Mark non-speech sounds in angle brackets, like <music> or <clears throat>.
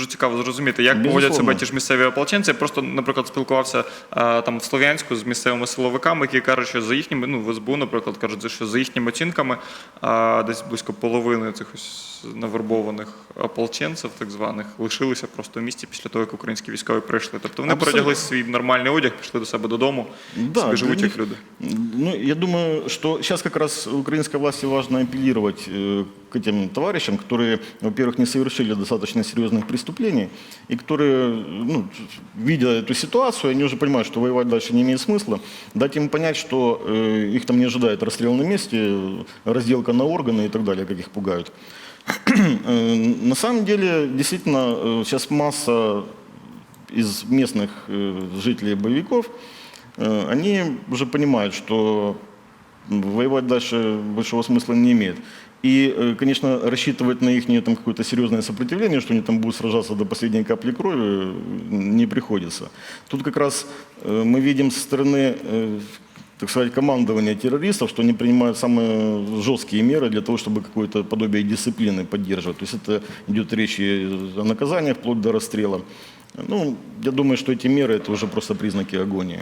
цікаво зрозуміти, як Безусловно. поводять себе ті ж місцеві ополченці. Я просто, наприклад, спілкувався е, там в Слов'янську з місцевими силовиками, які кажуть, що за їхніми, ну в СБУ, наприклад, кажуть, що за їхніми оцінками е, десь близько половини цих ось навербованих ополченців, так званих, лишилися просто в місті після того, як українські військові прийшли. Тобто вони Абсолютно. передягли свій нормальний одяг, пішли до себе додому, Да, собі живуть для як люди. Ну, я думаю, что сейчас как раз украинской власти важно апеллировать э, к этим товарищам, которые, во-первых, не совершили достаточно серьезных преступлений, и которые, ну, видя эту ситуацию, они уже понимают, что воевать дальше не имеет смысла, дать им понять, что э, их там не ожидает расстрел на месте, разделка на органы и так далее, как их пугают. <clears throat> Э, На самом деле, действительно, э, сейчас масса из местных э, жителей боевиков, они уже понимают, что воевать дальше большого смысла не имеет. И, э, конечно, рассчитывать на их там какое-то серьезное сопротивление, что они там будут сражаться до последней капли крови, э, не приходится. Тут как раз э, мы видим со стороны так сказать, командования террористов, что они принимают самые жесткие меры для того, чтобы какое-то подобие дисциплины поддерживать. То есть это идет речь о наказаниях вплоть до расстрела. Ну, я думаю, что эти меры это уже просто признаки агонии.